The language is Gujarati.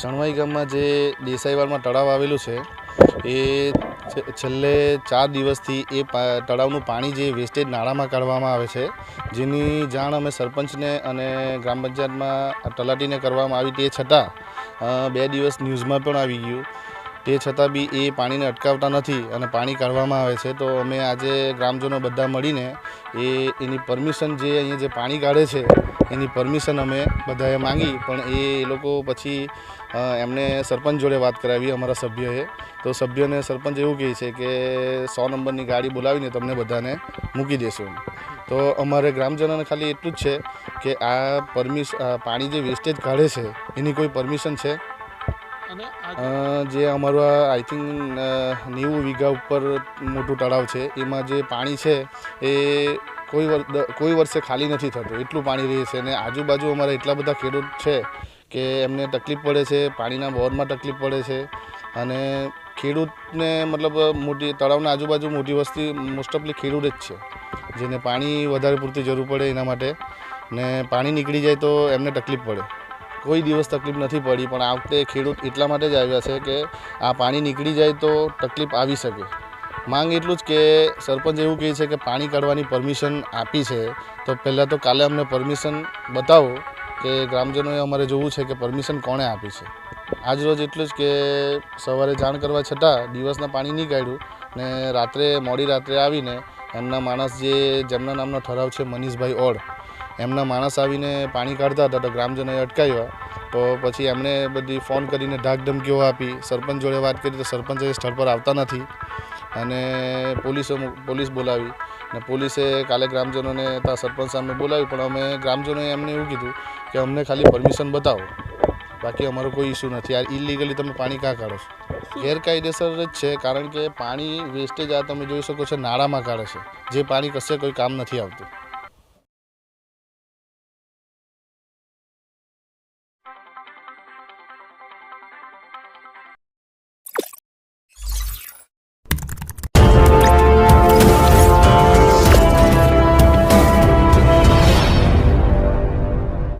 ચણવાઈ ગામમાં જે દેસાઈવાડમાં તળાવ આવેલું છે, એ છેલ્લે ચાર દિવસથી એ તળાવનું પાણી જે વેસ્ટેજ નાળામાં કાઢવામાં આવે છે, જેની જાણ અમે સરપંચને અને ગ્રામ પંચાયતમાં તલાટીને કરવામાં આવી તે છતાં બે દિવસ ન્યૂઝમાં પણ આવી ગયું. તે છતાં બી એ પાણીને અટકાવતા નથી અને પાણી કાઢવામાં આવે છે. તો અમે આજે ગ્રામજનો બધા મળીને એ, એની પરમિશન જે અહીંયા જે પાણી કાઢે છે, એની પરમિશન અમે બધાએ માંગી. પણ એ લોકો પછી એમને સરપંચ જોડે વાત કરાવી અમારા સભ્યોએ. તો સભ્યોને સરપંચ એવું કહે છે કે, સો નંબરની ગાડી બોલાવીને તમને બધાને મૂકી દેશું. તો અમારે ગ્રામજનોને ખાલી એટલું જ છે કે આ પરમિશ પાણી જે વેસ્ટેજ કાઢે છે, એની કોઈ પરમિશન છે? જે અમારું આઈ થિંક નેવું વીઘા ઉપર મોટું તળાવ છે, એમાં જે પાણી છે, એ કોઈ કોઈ વર્ષે ખાલી નથી થતું, એટલું પાણી રહે છે. અને આજુબાજુ અમારે એટલા બધા ખેડૂત છે કે એમને તકલીફ પડે છે, પાણીના બોરમાં તકલીફ પડે છે. અને ખેડૂતને મતલબ, મોટી, તળાવના આજુબાજુ મોટી વસ્તી મોસ્ટ ઓફલી ખેડૂત જ છે, જેને પાણી વધારે પૂરતી જરૂર પડે એના માટે. ને પાણી નીકળી જાય તો એમને તકલીફ પડે. કોઈ દિવસ તકલીફ નથી પડી, પણ આ વખતે ખેડૂત એટલા માટે જ આવ્યા છે કે આ પાણી નીકળી જાય તો તકલીફ આવી શકે. માંગ એટલું જ કે સરપંચ એવું કહે છે કે પાણી કાઢવાની પરમિશન આપી છે. તો પહેલાં તો કાલે અમને પરમિશન બતાવો કે ગ્રામજનોએ અમારે જોવું છે કે પરમિશન કોણે આપી છે. આજ રોજ એટલું જ કે સવારે જાણ કરવા છતાં દિવસના પાણી નહીં કાઢ્યું ને રાત્રે, મોડી રાત્રે આવીને એમના માણસ જે જેમના નામનો ઠરાવ છે મનીષભાઈ ઓડ એમના માણસ આવીને પાણી કાઢતા હતા તો ગ્રામજનોએ અટકાવ્યા. તો પછી એમણે બધી ફોન કરીને ઢાક ધમકીઓ આપી. સરપંચ જોડે વાત કરી તો સરપંચ એ સ્થળ પર આવતા નથી. અને પોલીસો પોલીસ બોલાવી. ને પોલીસે કાલે ગ્રામજનોને ત્યાં સરપંચ સામે બોલાવી પણ અમે ગ્રામજનોએ એમને એવું કીધું કે અમને ખાલી પરમિશન બતાવો. બાકી અમારો કોઈ ઇસ્યુ નથી. આ ઇલીગલી તમે પાણી કાં કાઢો છો? ગેરકાયદેસર જ છે. કારણ કે પાણી વેસ્ટેજ આ તમે જોઈ શકો છો, નાળામાં કાઢે છે. જે પાણી કશે કોઈ કામ નથી આવતું.